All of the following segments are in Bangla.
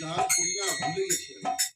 না ভুলে গেছি আমি।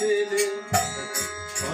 দুঃখের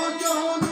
don't